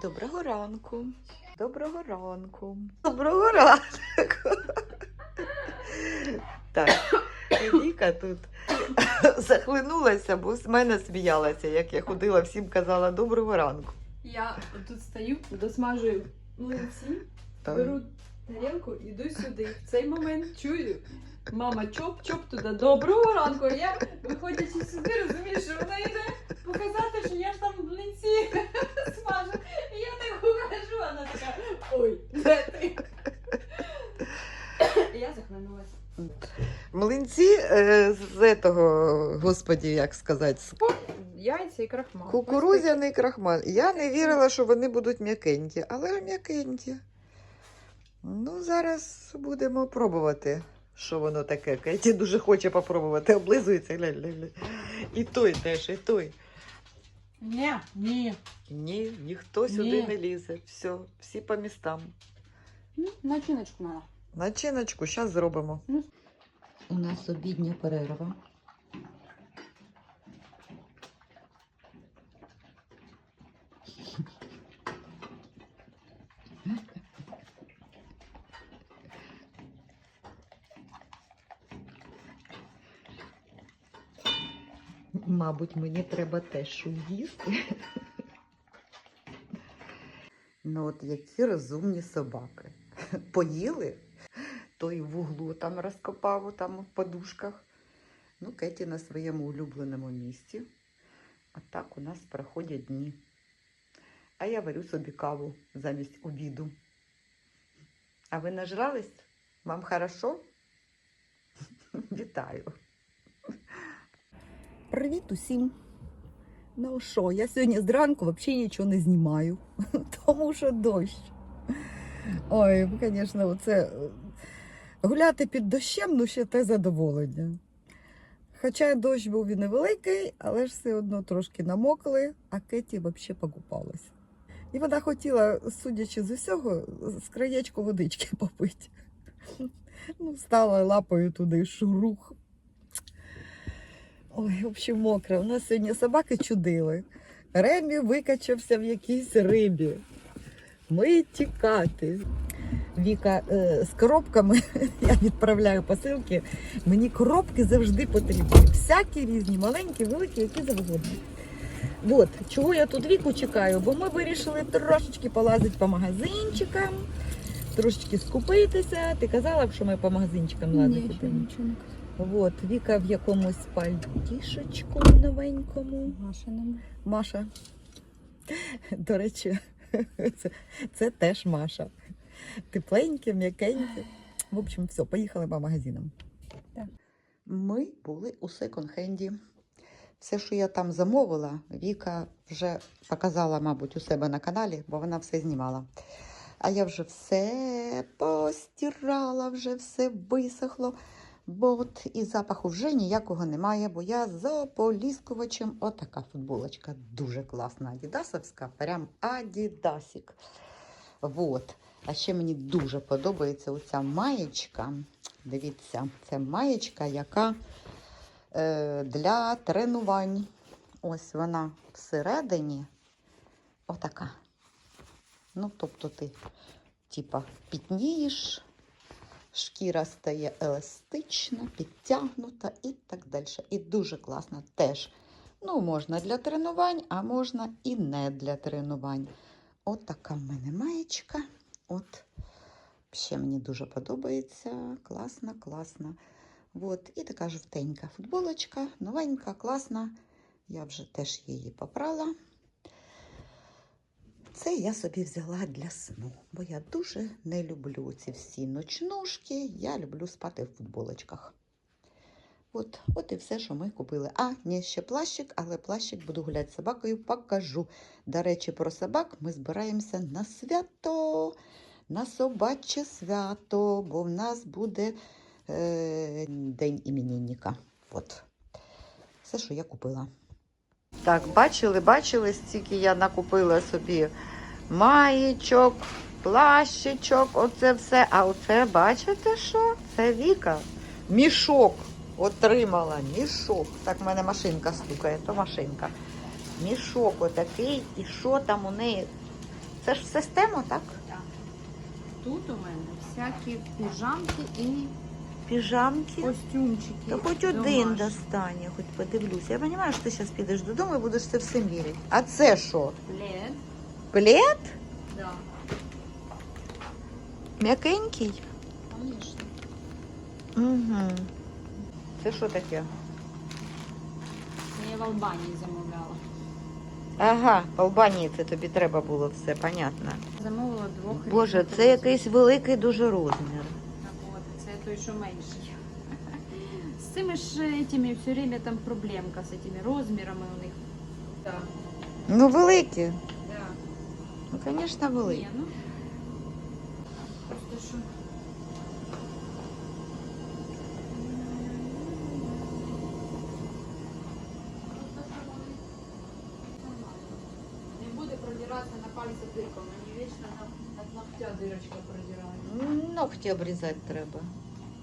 Доброго ранку. Доброго ранку. Доброго ранку. Так, Віка тут захлинулася, бо з мене сміялася, як я ходила, всім казала доброго ранку. Я тут стою, досмажую млинці, беру тарілку, іду сюди. В цей момент чую. Мама чоп-чоп туди. Доброго ранку. Я, виходячи сюди, розумію, що вона йде показати, що я ж там в млинці смажу. І я так ухожу, вона така, ой, де ти? Я захлинулася. Млинці е, з того, господі, як сказати, з Яйця і крахмал. кукурудзяний крахмал. Я не вірила, що вони будуть м'якенькі, але м'якенькі. Ну, зараз будемо пробувати, що воно таке. Кеті дуже хоче попробувати, облизується. Глянь, глянь, глянь. І той теж, і той. Ні, ні. Ні, ніхто сюди Ні. не лізе. Все, всі по містам. Ну, начиночку надо. Начиночку зараз зробимо. Ну. У нас обідня перерва. Мабуть, мені треба теж щось їсти. Ну, от які розумні собаки. Поїли, той в углу там розкопав там в подушках. Ну, Кеті на своєму улюбленому місці. А так у нас проходять дні. А я варю собі каву замість обіду. А ви нажрались? Вам хорошо? Вітаю. Привіт усім. Ну що, я сьогодні зранку взагалі нічого не знімаю, тому що дощ. Ой, звісно, оце е, гуляти під дощем, ну ще те задоволення. Хоча дощ був і невеликий, але ж все одно трошки намокли, а Кеті взагалі покупалася. І вона хотіла, судячи з усього, з краєчку водички попити. Ну, стала лапою туди шурух. Ой, в общем, мокре. У нас сьогодні собаки чудили. Ремі викачався в якійсь рибі. Ми тікати. Віка е, з коробками я відправляю посилки. Мені коробки завжди потрібні. Всякі різні, маленькі, великі, які завгодно. От, чого я тут віку чекаю? Бо ми вирішили трошечки полазити по магазинчикам, трошечки скупитися. Ти казала, що ми по магазинчикам лазити? будемо? нічого не От, Віка в якомусь пальтішечку новенькому. Машинами. Маша. До речі, це, це теж Маша. Тепленьке, м'якеньке. В общем, все, поїхали по магазинам. Так. Ми були у секонд-хенді. Все, що я там замовила, Віка вже показала, мабуть, у себе на каналі, бо вона все знімала. А я вже все постирала, вже все висохло. Бо і запаху вже ніякого немає, бо я з ополіскувачем. Отака футболочка. Дуже класна адідасовська, прям адідасік. Вот. А ще мені дуже подобається оця маєчка. Дивіться, це маєчка, яка е, для тренувань. Ось вона всередині. Отака. Ну, тобто ти, типа, пітнієш, шкіра стає еластична, підтягнута і так далі. І дуже класно теж. Ну, можна для тренувань, а можна і не для тренувань. От така в мене маєчка. От. Ще мені дуже подобається. Класна, класна. От. І така жовтенька футболочка, новенька, класна. Я вже теж її попрала. Це я собі взяла для сну, бо я дуже не люблю ці всі ночнушки. Я люблю спати в футболочках. От, от і все, що ми купили. А, ні, ще плащик, але плащик буду гуляти з собакою, покажу. До речі, про собак ми збираємося на свято, на собаче свято, бо в нас буде е, день іменинника. От. Все, що я купила. Так, бачили, бачили, стільки я накупила собі маєчок, плащичок, оце все. А оце, бачите що? Це Віка. Мішок отримала. Мішок. Так, в мене машинка стукає, то машинка. Мішок отакий. І що там у неї? Це ж в систему, так? Так. Тут у мене всякі піжамки і Піжамки. костюмчики. Та хоч один домашні. достань, я хоч подивлюся. Я розумію, що ти зараз підеш додому і будеш це все міряти. А це що? Плед. Плед? Да. М'якенький? Конечно. Угу. Це що таке? Це я в Албанії замовляла. Ага, в Албанії це тобі треба було все, понятно. Замовила двох Боже, це якийсь великий дуже розмір. Так от, це той, що менший. З цими ж этими все время там проблемка з цими розмірами у них. Так. Ну, великі. Да. Ну, звісно, великі. Ні, ну. Просто що. Не буде продиратися на пальці дирком, мені вічно на від ногтя дирочка продирає. Ногті обрізати треба.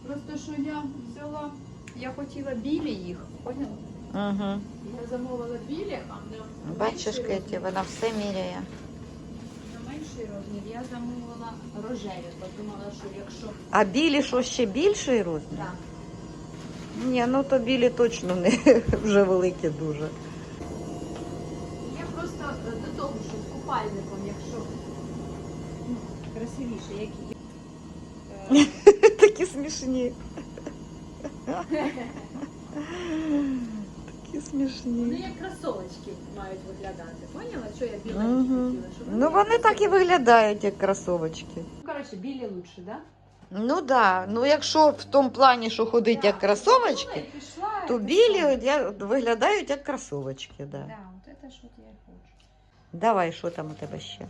Просто що я взяла, я хотіла білі їх, поняла? Угу. Я замовила білі, а на Бачиш, Кеті, вона все міряє. На менший розмір я замовила рожеві, бо думала, що якщо А білі що ще більший розмір? так, Ні, ну то білі точно не вже великі дуже. Я просто е, до того, що з купальником, якщо ну, красивіше, як смішні. Такі смішні. Вони як кросовочки мають виглядати. Поняла, що я біленькі Угу. хотіла? Щоб Ну вони так і красиві. виглядають, як кросовочки. Ну, коротше, білі лучше, да? Ну так, да. ну якщо в тому плані, що ходить як Да. кросовочки, І пішла, то і білі пішла. я- виглядають як кросовочки. Да. Да, от це що я хочу. Давай, що там у тебе ще?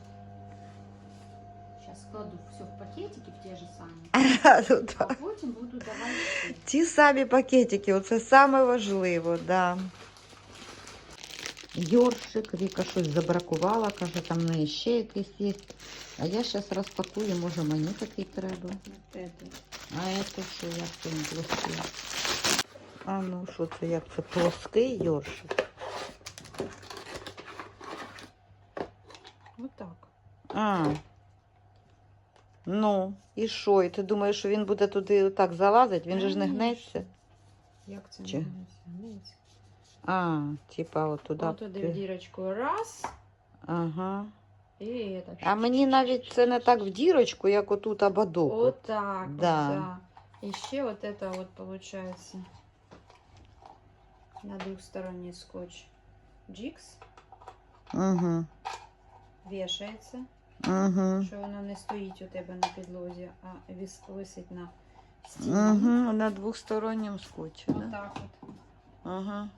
Зараз складу все в пакетики, в ті ж самі. Ну, А так. потім буду давати. всі. Ті самі пакетики, оце саме важливо, да. Йоршик, Віка щось забракувала, каже, там в неї ще якийсь є. А я зараз розпакую, може мені такий треба. От це. А це що, як це не плоский? А ну, що це, як це плоский йоршик? Отак. А. Ну, і що? І ти думаєш, що він буде туди так залазити? Він же ж не гнеться. Як це Чи? називається? Гнець. А, типа от туди. От туди в дірочку раз. Ага. І так. А мені навіть це не так в дірочку, як отут ободок. от. Вот так. Да. Да. И еще вот это вот получается на двухсторонний скотч. Джикс Угу. вішається, Угу. що воно не стоїть у тебе на підлозі, а вис, висить на стіні. Угу. На двосторонньому скотчі, Вот да? так от. Ага.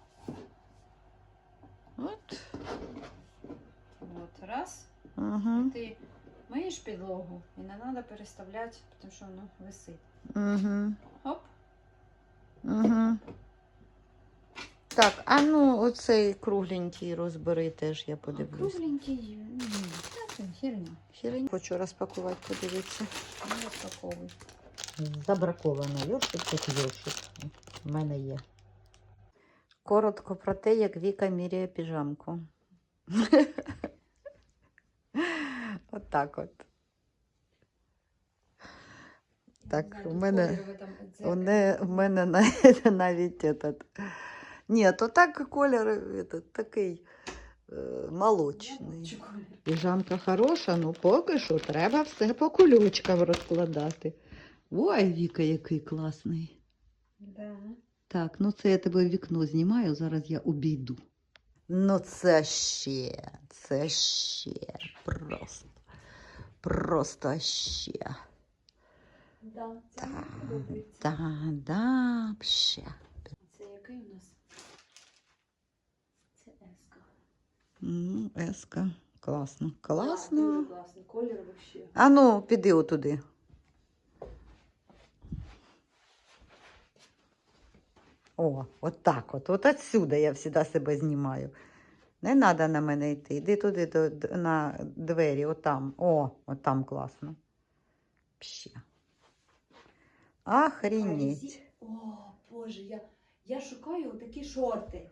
От. Вот, раз. Угу. Ти миєш підлогу і не треба переставляти, тому що воно висить. Угу. Оп. Угу. Так, а ну оцей кругленький розбери теж, я А подивлюсь. Кругленький. Та херня. Хочу розпакувати, подивитися. Не розпаковуй. Забраковано йоршик, як йоршик. У мене є. Коротко про те, як Віка міряє піжамку. от так от. Так, у мене-. В мене навіть, этот. Ні, то так колір этот, такий молочний. Чи? Піжамка хороша, ну поки що треба все по кульочкам розкладати. Ой, Віка, який класний. Да. Так, ну це я тебе вікно знімаю, зараз я обійду. Ну це ще, це ще просто. Просто ще. Да, це Так. Да, да, ще. Це який у нас? Це еска. Ну, еска. Класно. Дуже Класно. колір вообще. А ну, піди отуди. О, от так от. От отсюда я завжди себе знімаю. Не треба на мене йти. Йди туди до, на двері, отам. О, от там класно. Ще. Охренеть. О, Боже, я, я шукаю такі шорти.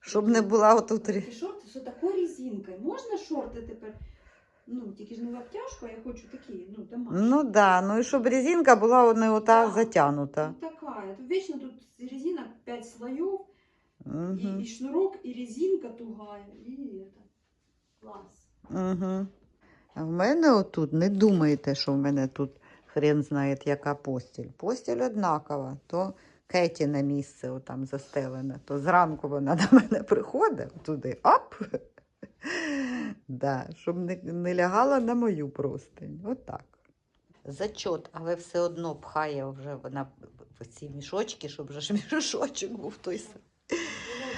Щоб не була отут. Такі шорти з такою резинкою. Можна шорти тепер Ну, тільки ж не в обтяжку, а я хочу такі, ну, домашні. Ну да, ну і щоб резинка була не ота Да. затянута. Ну, такая. Тут Вечно тут резина 5 слоев, Угу. и, и шнурок, и резинка тугая, и это. Класс. Угу. А в мене отут, не думайте, що в мене тут хрен знає, яка постіль. Постіль однакова. То Кеті на місце отам застелене, то зранку вона до мене приходить туди, оп! Да, щоб не, не лягала на мою простинь. Отак. Зачот, але все одно пхає вже вона в ці мішочки, щоб вже ж мішочок був той самий.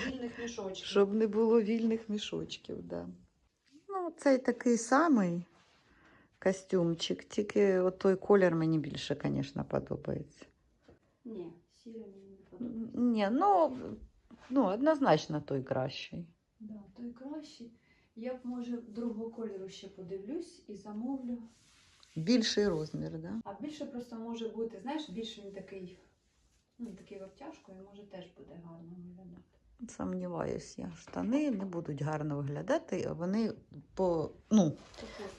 Вільних мішочків. Щоб не було вільних мішочків, да. Ну, цей такий самий костюмчик, тільки от той колір мені більше, звісно, подобається. Ні, мені не подобається. Ні, ну, ну, однозначно той кращий. Да, той краще. Я б, може, другого кольору ще подивлюсь і замовлю. Більший розмір, да? А більше просто може бути, знаєш, більше він такий, ну, такий в обтяжку, і може теж буде гарно виглядати. Сумніваюсь, я. Штани не будуть гарно виглядати, вони по, ну,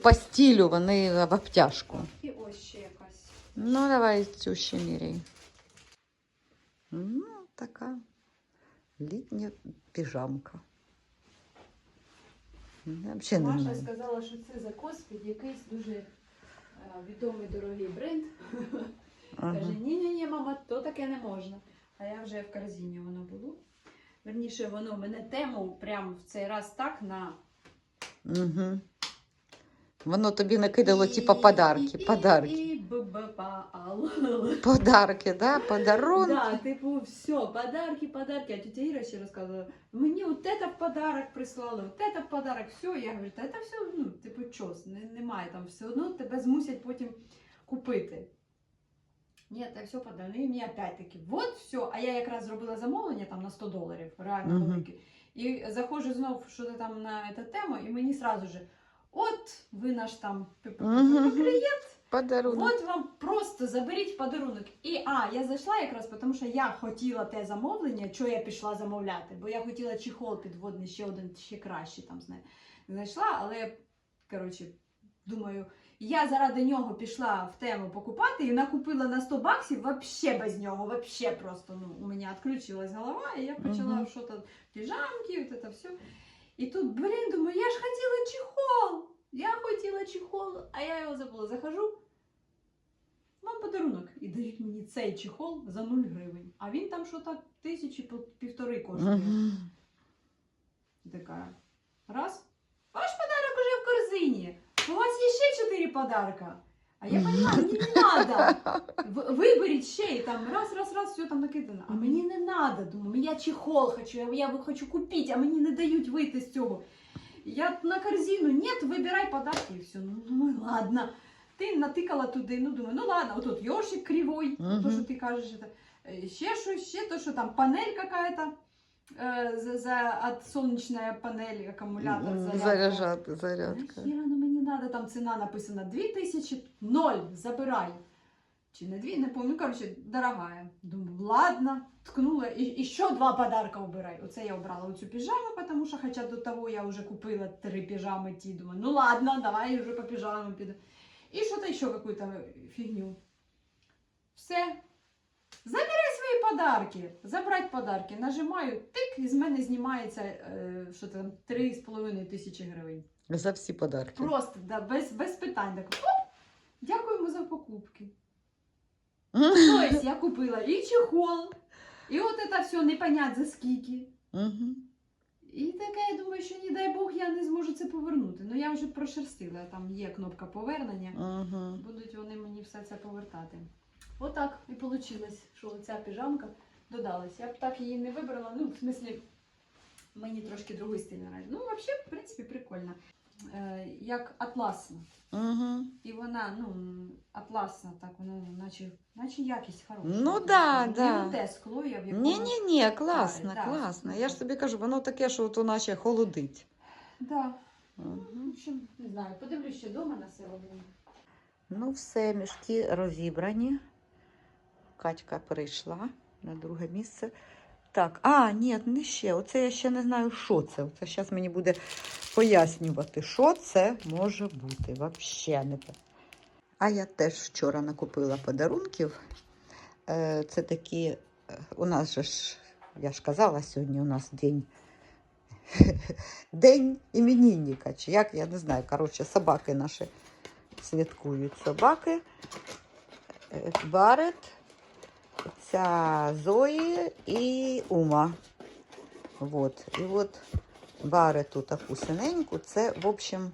по стилю вони в обтяжку. І ось ще якась. Ну, давай цю ще міряй. Ну, така літня піжамка. Я взагалі не Маша знаю. сказала, що це закос під якийсь дуже е, відомий дорогий бренд. Ага. Каже, ні-ні-ні, мама, то таке не можна. А я вже в корзині воно було. Верніше, воно мене тему прям в цей раз так на Угу. Воно тобі накидало, типа, подарки. і- Подарки. І Подарки, да? Подарунки. Да, типу, все, подарки, подарки. А тетя Іра ще розказувала, мені от это в подарок прислали, от это в подарок, все. Я говорю, та це все, ну, типу, чос, не, немає там, все одно тебе змусять потім купити. Ні, це все подарок. Ну, і мені опять-таки, от все. А я якраз зробила замовлення там на 100 доларів, реально Мгм. велике. І заходжу знов що там на цю тему, і мені сразу же, от ви наш там клієнт, Подарунок. От вам просто заберіть подарунок. І а, я зайшла якраз, тому що я хотіла те замовлення, що я пішла замовляти, бо я хотіла чехол підводний, ще один, ще кращий там знає. Зайшла, але коротше, думаю, я заради нього пішла в тему покупати і накупила на 100 баксів вообще без нього, вообще просто ну, у мене відключилась голова, і я почала Мгм. що-то піжамки, от це все. І тут, блін, думаю, я ж хотіла чехол. Я хотіла чехол, а я його забула. Захожу, вам подарунок. І дають мені цей чехол за 0 гривень. А він там що то тисячі півтори коштує. Така. Раз. Ваш подарок уже в корзині. У вас є ще чотири подарка. А я поняла, мені не треба. Виберіть ще і там раз, раз, раз, все там накидано. А мені не треба. Думаю, я чехол хочу, я, я хочу купити, а мені не дають вийти з цього. Я на корзину, нет, вибирай подарки і все. Ну, думаю, ладно. Ти натикала туди, ну думаю, ну ладно, отут йошик кривой, Мгм. то, що ти кажеш, это, е, ще щось, ще то, що там панель какая-то. э, за, за от сонячная панель, аккумулятор, М, зарядка. Зарядка. Нахера ну мені надо, там ціна написана 2000, ноль, забирай. Чи не дві, не помню, короче, дорогая. Думаю, ладно, ткнула, і, і ще два подарка обирай. Оце я обрала оцю піжаму, тому що хоча до того я вже купила три піжами ті, думаю, ну ладно, давай вже по піжамам піду. І що-то ще какую-то фігню. Все. Забирай свої подарки. Забрать подарки. Нажимаю, тик, і з мене знімається е, що там 3,5 тисячі гривень. За всі подарки. Просто, да, без, без питань. Так, оп, дякуємо за покупки. Тобто я купила і чехол, і от це все не понять за скільки. І таке, я думаю, що, не дай Бог, я не зможу це повернути. Ну я вже прошерстила, там є кнопка повернення. Ага. Будуть вони мені все це повертати. Отак і вийшло, що ця піжамка додалась. Я б так її не вибрала. Ну, в смислі, мені трошки другий стиль нравиться. Ну, взагалі, в принципі, прикольно. Е, як атласна. Мгм. І вона, ну, атласна, так, вона наче, наче якість хороша. Ну да, Не да. те скло, я в якому... Ні, ні, ні, класно, да. класно. Я ж тобі кажу, воно таке, що от наче холодить. Да. Ну, в общем, не знаю, подивлюсь ще вдома на село. Ну, все, мішки розібрані. Катька прийшла на друге місце. Так, а, ні, не ще. Оце я ще не знаю, що це. Це зараз мені буде пояснювати, що це може бути. Взагалі не те. А я теж вчора накупила подарунків. Е, Це такі, е, у нас же ж, я ж казала, сьогодні у нас день. День іменинника, чи як, я не знаю. Коротше, собаки наші святкують собаки. Е, Барет, ця Зої і Ума. Вот. І от Барету таку синеньку. Це, в общем,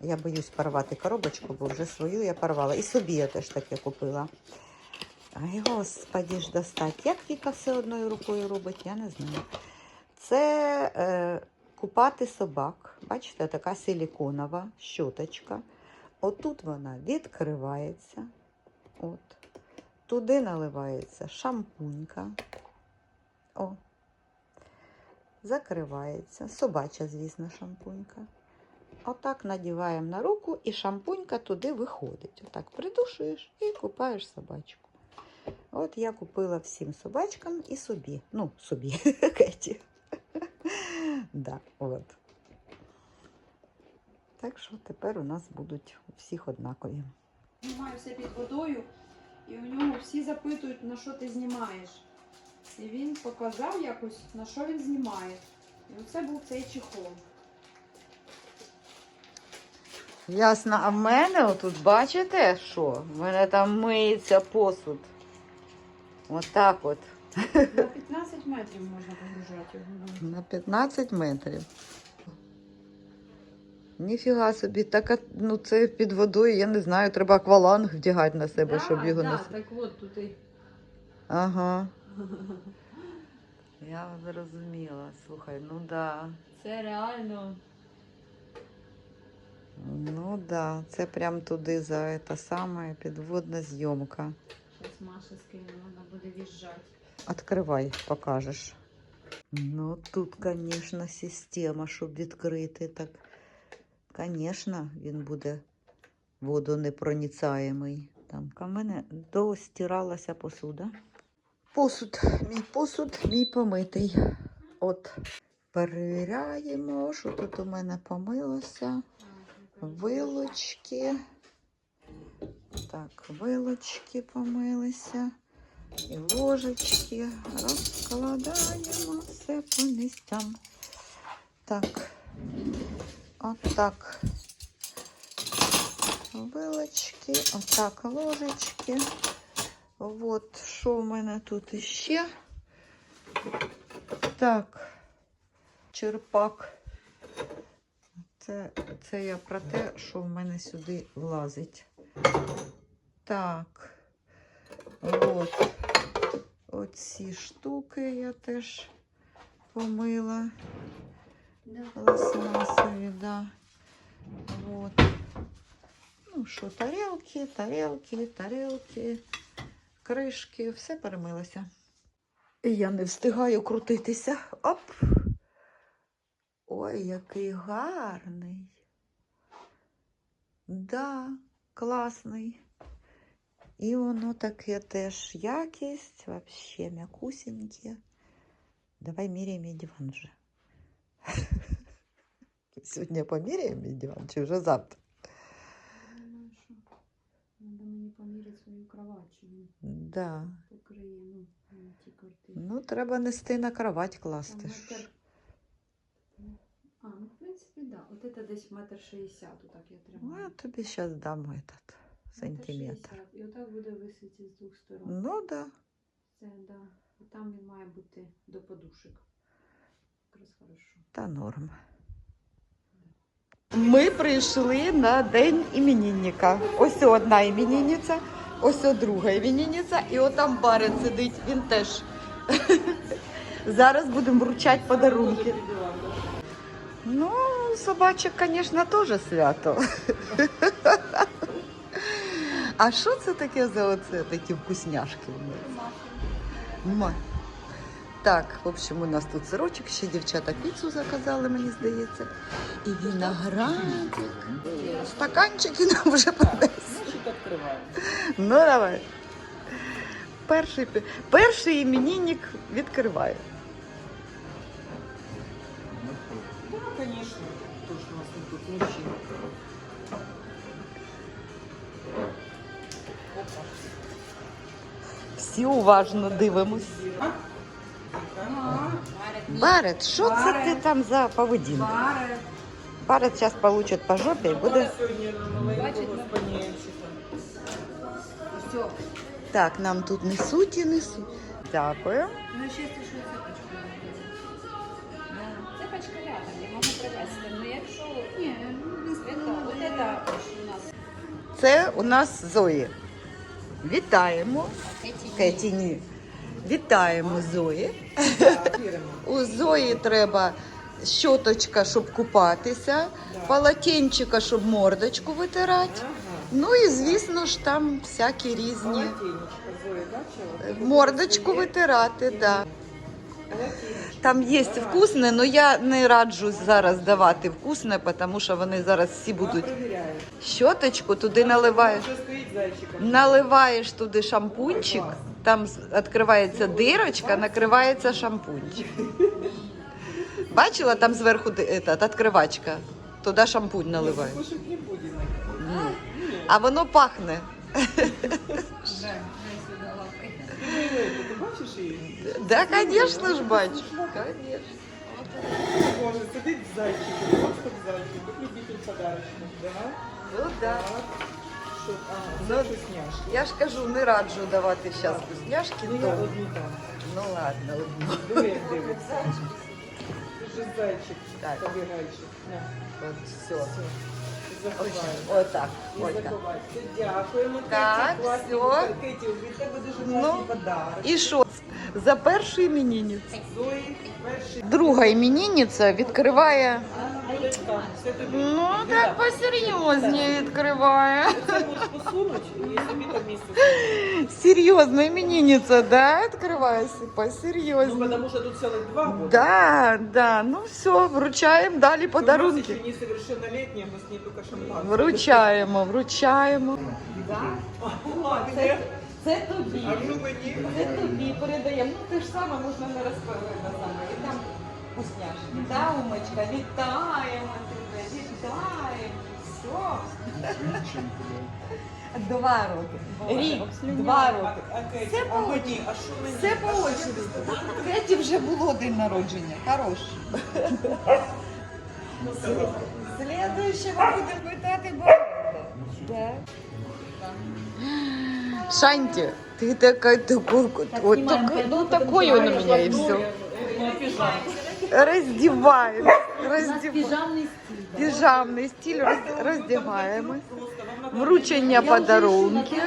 я боюсь порвати коробочку, бо вже свою я порвала. І собі я теж таке купила. Ай, господі ж достать. Як Віка все одною рукою робить, я не знаю. Це е, купати собак. Бачите, така силіконова щоточка. Отут вона відкривається. От. Туди наливається шампунька. О. Закривається. Собача, звісно, шампунька. Отак надіваємо на руку, і шампунька туди виходить. Отак придушуєш і купаєш собачку. От я купила всім собачкам і собі. Ну, собі, Кеті. да, от. Так що тепер у нас будуть у всіх однакові. Знімаю все під водою, і у нього всі запитують, на що ти знімаєш. І він показав якось, на що він знімає. І оце був цей чехол. Ясно, а в мене отут, бачите, що? В мене там миється посуд. Отак от. На 15 метрів можна погружати його. На 15 метрів. Ніфіга собі, так, а, ну це під водою, я не знаю, треба акваланг вдягати на себе, щоб його да, не. так от тут і. Ага. Я зрозуміла. Слухай, ну да. Це реально. Ну да, це прям туди за це саме підводна зйомка. Зараз Маша скине, вона буде в'їжджати. Откривай, покажеш. Ну, тут, звісно, система, щоб відкрити. Так, звісно, він буде водонепроницаємий. Там у мене достиралася посуда. Посуд, мій посуд, мій помитий. От, перевіряємо, що тут у мене помилося. Вилочки. Так, вилочки помилися. І ложечки розкладаємо все по місцям. Так, отак. Вилочки, отак ложечки. От що в мене тут іще. Так, черпак. Це, це я про те, що в мене сюди влазить. Так. От. Оці штуки я теж помила. Да. Да. Вот. Ну що, тарелки, тарелки, тарелки, кришки, все перемилося. І я не встигаю крутитися. Оп! Ой, який гарний. Да, класний. І воно таке теж якість, вообще м'якусіньке. Давай міряємо диван вже. Сьогодні поміряємо диван, чи вже завтра? Думаю, Треба мені поміряти свою кровать, чи він Да. покриє, ну, на ті картини. Ну, треба нести на кровать Там класти. метр... А, ну, в принципі, да. От це десь метр шістдесят, отак я Ну, тримаю. я тобі зараз дам этот сантиметр. 60. І отак буде висіти з двох сторон. Ну, да. Це, да. І там він має бути до подушек. Та норм. Ми прийшли на день іменинника. Ось одна іменинниця, ось друга іменинниця, і отам барин сидить, він теж. Зараз будемо вручати подарунки. Ну, собачок, звісно, теж свято. А що це таке за оце такі вкусняшки? у нас? Ма. Так, в общем, у нас тут сирочок, ще дівчата піцу заказали, мені здається. І виноградик. Стаканчики нам вже принесли. Ну, давай. перший, перший іменинник відкриває. Да, конечно. Тоже у нас не тут мужчина. Всі уважно дивимось. Барет, що це ти там за поведінка? Барет зараз получить по жопі і буде. Сьогодні на маленького спанієнчика. Все. Так, нам тут несуть і несуть. Дякую. Ну, ще що цепочка. Цепочка рядом, я можу привезти. Ну, якщо... Ні, це, от це у нас. Це у нас Зої. Вітаємо. Кеті, ні. Вітаємо Зої. У Зої треба щоточка, щоб купатися, полотенчика, щоб мордочку витирати. Ну і звісно ж там всякі різні Полотенечко, мордочку витирати. Да. Там є вкусне, але я не раджу зараз давати вкусне, тому що вони зараз всі будуть. Щоточку туди наливаєш. Наливаєш туди шампунчик, там з- відкривається дирочка, накривається шампунчик. Бачила там зверху ди- этот, відкривачка? Туди шампунь наливаєш. Кушать не будемо. Ні. А воно пахне. Ти бачиш її? Да, звісно ж бачу. Конечно. Боже, сидить зайчик, просто зайчик, як любитель подарочних, да? Ну да. Ага, Ну, вкусняшки. Я ж кажу, не раджу давати зараз вкусняшки. Ну, то- я одні там. Ну ладно, одну. Диви, як дивиться. Зайчик, Так. побігайчик. На, От все. все. Отак. Все, дякуємо. Так, Кеті, Кеті, від тебе дуже Ну. подарок. І що? За першу іменинницю. Зої, перший. Друга іменинниця відкриває. Ну, так посерйозніше відкриває. Це. Серйозно, іменинниця, да, відкриває си- Ну, потому что тут целых два года. Да, да, ну все, вручаємо далі У нас подарунки. еще несовершеннолетние, у нас не только шампанское. Вручаємо, вручаємо. Ладно. Це тобі. А ну мені. Це тобі передаємо. Ну те ж саме можна не розповідати. І там вкусняшки. Да, Умочка, вітаємо тебе, вітаємо. Все. Два роки. Рік, два роки. А Кеті, Це а по мені, а що мені? Все по очереді. Кеті вже було день народження. Хорош. Слідуючого будемо питати багато. Шанти, ты такая, такой, вот такой, ну такой он у меня и все. Раздеваем, раздеваем. Піжамний стиль. Піжамний стиль роз- роздягаємо. Вручення подарунків.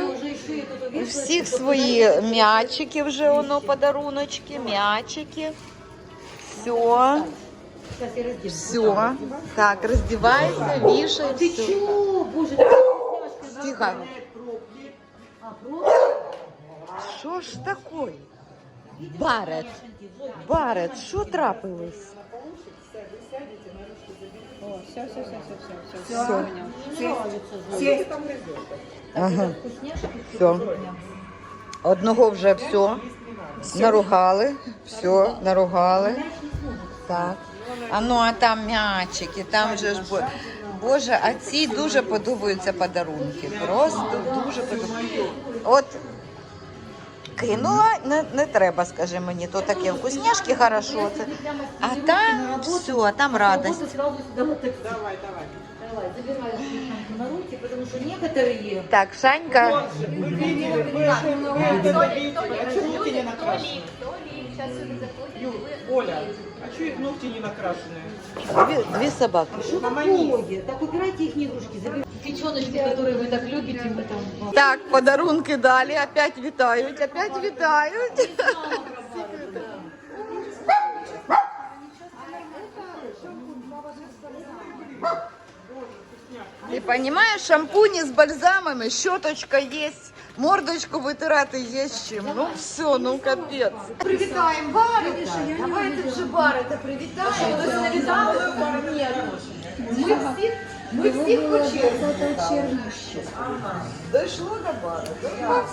У всіх свої м'ячики вже воно подаруночки, м'ячики. Все, все. Так, роздівайся, вішай, Ты все. Боже. Тихо. А, просто? Що ж такое? Барет, Барет, що трапилось? Все, все, все, все, все. Все. Ага, все. Одного вже все. Наругали. Все, наругали. Так. А ну, а там м'ячики, там же ж бо- Боже, а ці дуже подобаються подарунки. Просто дуже подобаються. От кинула, не, не треба, скажи мені, то таке вкусняшки хорошо. Це. А там все, а там радость. Вот сразу сюда вот так. Давай, давай. Давай, забираю вкусняшку на руки, потому что некоторые... Так, Шанька. Боже, вы видели, вы это вы это добьете. А что ногти не накрашены? Ю, Оля, а что их ногти не накрашены? Дві, дві собаки. Что такое? Так убирайте их игрушки, забирайте. Печеночки, которые вы так любите, мы там... Так, подарунки далі. Опять вітають, опять вітають. Ти розумієш, шампуні з бальзамами, щоточка є, мордочку витирати є з чим. Ну все, ну капець. Привітаємо Барита. Давайте вже Барита привітаємо. Ми всі Ми всі по черзі. 20 червня. Ага. Дійшло до бару. Да,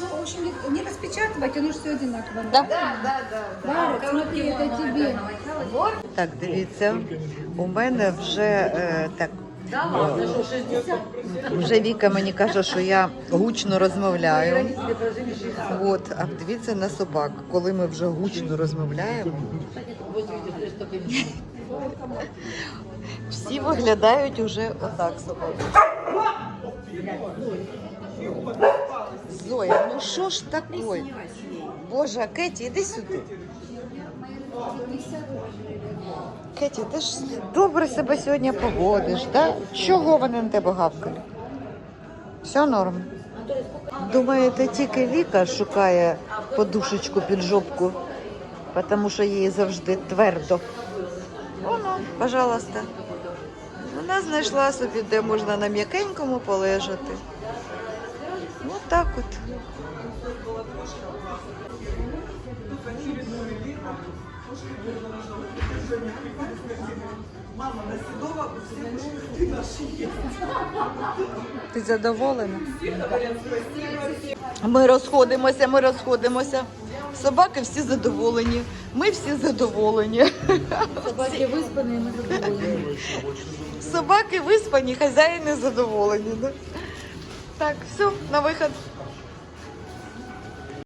Ну, в общем, не, не распечатывать, оно же все одинаково. Да. да, да. да. Смотри, это тебе. Так, дивіться, у мене вже е, так. Вже Віка мені каже, що я гучно розмовляю. От, а дивіться на собак, коли ми вже гучно розмовляємо. Всі виглядають уже отак собаки. Зоя, ну що ж таке? Боже, Кеті, іди сюди. Кеті, ти ж добре себе сьогодні поводиш, да? Чого вони на тебе гавкали? Все норм. Думаєте, тільки Віка шукає подушечку під жопку, тому що їй завжди твердо. Воно, пожалуйста. Вона знайшла собі, де можна на м'якенькому полежати. Ось так от. Мама, на все мужики наши есть. Ти задоволена? Ми розходимося, ми розходимося. Собаки всі задоволені. Ми всі задоволені. Собаки выспанные, мы задоволены. Собаки виспані, хазяїни задоволені. Да? Так, все, на вихід.